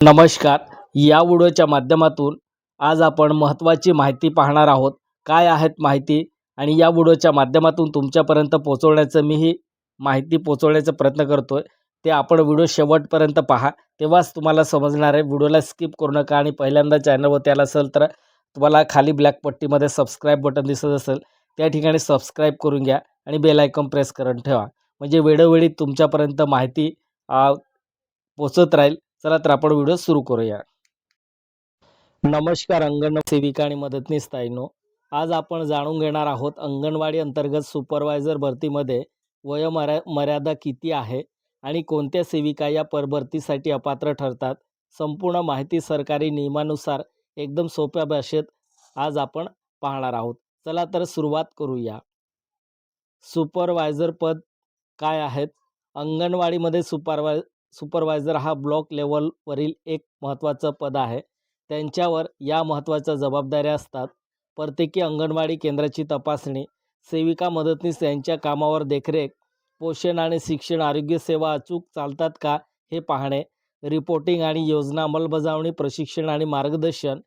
नमस्कार. या व्हिडिओच्या माध्यमातून आज आपण महत्त्वाची माहिती पाहणार आहोत. काय आहेत माहिती? आणि या व्हिडिओच्या माध्यमातून तुमच्यापर्यंत पोचवण्याचं मीही माहिती पोचवण्याचा प्रयत्न करतो आहे ते आपण व्हिडिओ शेवटपर्यंत पहा. तेव्हाच तुम्हाला समजणार आहे. व्हिडिओला स्किप करू नका आणि पहिल्यांदा चॅनलवरती आला असेल तर तुम्हाला खाली ब्लॅक पट्टीमध्ये सबस्क्राईब बटन दिसत असेल त्या ठिकाणी सबस्क्राईब करून घ्या आणि बेल आयकॉन प्रेस करून ठेवा. म्हणजे वेळोवेळी तुमच्यापर्यंत माहिती पोचत राहील. चला तर आपण व्हिडिओ सुरू करूया. नमस्कार अंगण सेविका आणि मदतनीस ताईनो. आज आपण जाणून घेणार आहोत अंगणवाडी अंतर्गत सुपरवायझर भरतीमध्ये वयोमर्या मर्यादा किती आहे आणि कोणत्या सेविका या परभरतीसाठी अपात्र ठरतात? संपूर्ण माहिती सरकारी नियमानुसार एकदम सोप्या भाषेत आज आपण पाहणार आहोत. चला तर सुरुवात करूया. सुपरवायझर पद काय आहेत? अंगणवाडीमध्ये सुपरवाय सुपरवायझर हा ब्लॉक लेवलवरील एक महत्त्वाचं पद आहे. त्यांच्यावर या महत्त्वाच्या जबाबदाऱ्या असतात. प्रत्येकी अंगणवाडी केंद्राची तपासणी सेविका मदतनीस यांच्या कामावर देखरेख पोषण आणि शिक्षण आरोग्य सेवा अचूक चालतात का हे पाहणे रिपोर्टिंग आणि योजना अंमलबजावणी प्रशिक्षण आणि मार्गदर्शन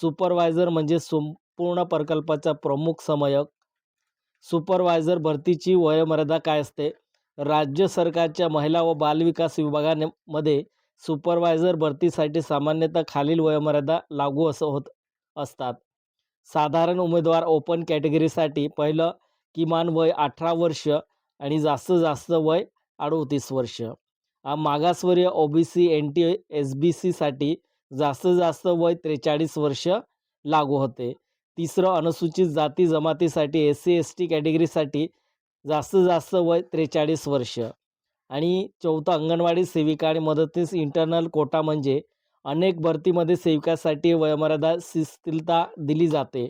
सुपरवायझर म्हणजे संपूर्ण प्रकल्पाचा प्रमुख समयक सुपरवायझर भरतीची वयोमर्यादा काय असते राज्य सरकारच्या महिला व बालविकास विभागाने मध्ये सुपरवायझर भरतीसाठी सामान्यतः खालील वयोमर्यादा लागू असं होत असतात. साधारण उमेदवार ओपन कॅटेगरीसाठी पहिलं किमान वय अठरा वर्ष आणि जास्तीत जास्त वय अडोतीस वर्ष. मागासवर्य O B C N T S B सीसाठी जास्तीत जास्त वय त्रेचाळीस वर्ष लागू होते. तिसरं अनुसूचित जाती जमातीसाठी एस सी एस टी कॅटेगरीसाठी जास्तीत जास्त वय त्रेचाळीस वर्ष. आणि चौथं अंगणवाडी सेविका आणि मदतीस इंटरनल कोटा म्हणजे अनेक भरतीमध्ये सेविकासाठी वयोमर्यादा शिथिलता दिली जाते.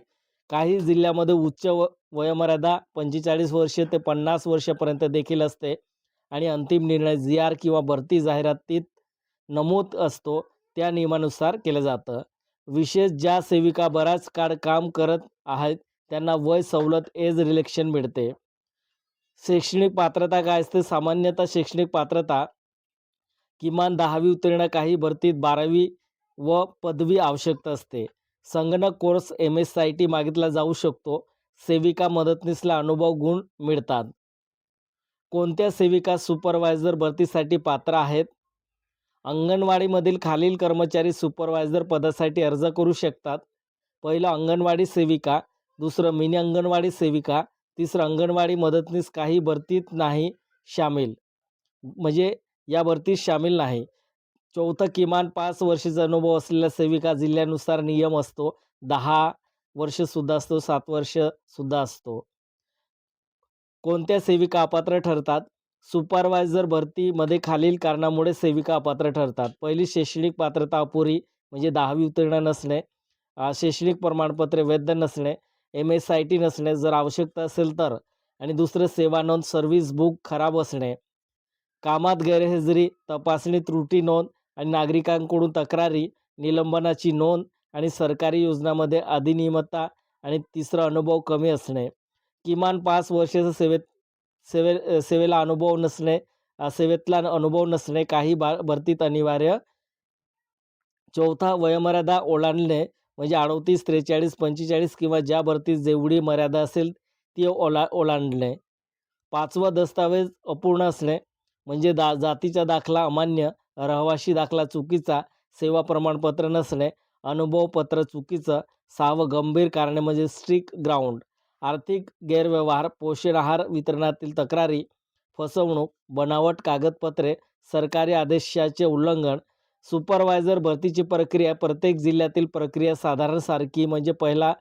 काही जिल्ह्यामध्ये उच्च व वयोमर्यादा पंचेचाळीस वर्ष ते पन्नास वर्षापर्यंत देखील असते. आणि अंतिम निर्णय जी आर किंवा भरती जाहिरातीत नमूद असतो त्या नियमानुसार केलं जातं. विशेष ज्या सेविका बराच काळ काम करत आहेत त्यांना वय सवलत एज रिलेक्शन मिळते. शैक्षणिक पात्रता काय असते? सामान्यतः शैक्षणिक पात्रता किमान दहावी उत्तीर्ण काही भरतीत बारावी व पदवी आवश्यकता असते. संगणक course M S I T मागितला जाऊ शकतो. सेविका मदतनीसला अनुभव गुण मिळतात. कोणत्या सेविका सुपरवायझर भरतीसाठी पात्र आहेत? अंगणवाडीमधील खालील कर्मचारी सुपरवायझर पदासाठी अर्ज करू शकतात. पहिलं अंगणवाडी सेविका दुसरं मिनी अंगणवाडी सेविका तिसरं अंगणवाडी मदतनीस काही भरतीत नाही सामील म्हणजे या भरतीत सामील नाही. चौथं किमान पाच वर्षाचा अनुभव असलेल्या सेविका जिल्ह्यानुसार नियम असतो. दहा वर्षसुद्धा असतो सात वर्षसुद्धा असतो. कोणत्या सेविका अपात्र ठरतात? सुपरवायझर भरतीमध्ये खालील कारणामुळे सेविका अपात्र ठरतात. पहिली शैक्षणिक पात्रता अपुरी म्हणजे दहावी उत्तीर्ण नसणे. शैक्षणिक प्रमाणपत्रे वैध नसणे. एम एस आय टी नसणे जर आवश्यकता असेल तर. आणि दुसरं सेवा नोंद सर्व्हिस बुक खराब असणे. कामात गैरहजेरी तपासणी त्रुटी नोंद आणि नागरिकांकडून तक्रारी निलंबनाची नोंद आणि सरकारी योजनामध्ये अधिनियमता आणि तिसरा अनुभव कमी असणे. किमान पाच वर्षाचा सेवेत सेवे सेवेला अनुभव नसणे सेवेतला अनुभव नसणे काही बा भरतीत अनिवार्य. चौथा वयोमर्यादा ओलांडणे. म्हणजे अडोतीस त्रेचाळीस पंचेचाळीस किंवा ज्या भरतीस जेवढी मर्यादा असेल ती ओला ओलांडणे. पाचवा दस्तावेज अपूर्ण असणे म्हणजे दा जातीचा दाखला अमान्य रहिवाशी दाखला चुकीचा सेवा प्रमाणपत्र नसणे अनुभवपत्र चुकीचं सहावं गंभीर कारणे म्हणजे स्ट्रिक ग्राउंड आर्थिक गैरव्यवहार पोषण आहार वितरणातील तक्रारी फसवणूक बनावट कागदपत्रे सरकारी आदेशाचे उल्लंघन सुपरवायझर भरतीची प्रक्रिया प्रत्येक जिल्ह्यातील प्रक्रिया साधारण सारखी म्हणजे पहिला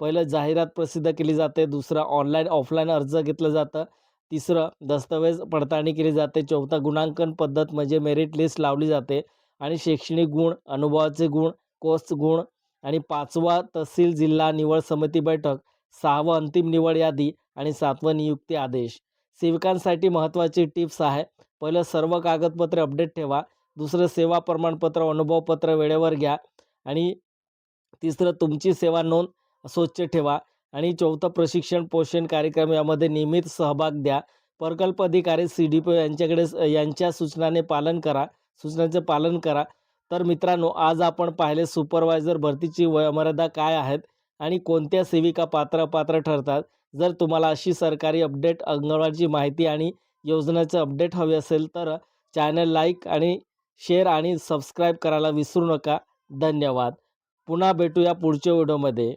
पहिलं जाहिरात प्रसिद्ध केली जाते दुसरं ऑनलाईन ऑफलाईन अर्ज घेतलं जातं तिसरं दस्तऐवज पडताळणी केली जाते चौथा गुणांकन पद्धत म्हणजे मेरिट लिस्ट लावली जाते आणि शैक्षणिक गुण अनुभवाचे गुण कोर्स गुण आणि पाचवा तहसील जिल्हा निवड समिती बैठक सहावं अंतिम निवड यादी आणि सातवं नियुक्ती आदेश. सेविकांसाठी महत्त्वाची टिप्स आहे. पहिलं सर्व कागदपत्रे अपडेट ठेवा. दुसरं सेवा प्रमाणपत्र अनुभवपत्र वेळेवर घ्या आणि तिसरं तुमची सेवा नोंद स्वच्छ ठेवा आणि चौथं प्रशिक्षण पोषण कार्यक्रम यामध्ये नियमित सहभाग द्या. प्रकल्प अधिकारी सी डी पी यांच्याकडे यांच्या सूचनाने पालन करा सूचनांचे पालन करा. तर मित्रांनो आज आपण पाहिले सुपरवायझर भरतीची वयमर्यादा काय आहेत आणि कोणत्या सेविका पात्र पात्र ठरतात? जर तुम्हाला अशी सरकारी अपडेट अंगणवाडीची माहिती आणि योजनेचं अपडेट हवी असेल तर चॅनल लाईक आणि शेअर आणि सबस्क्राईब करायला विसरू नका. धन्यवाद. पुन्हा भेटूया पुढच्या व्हिडिओमध्ये.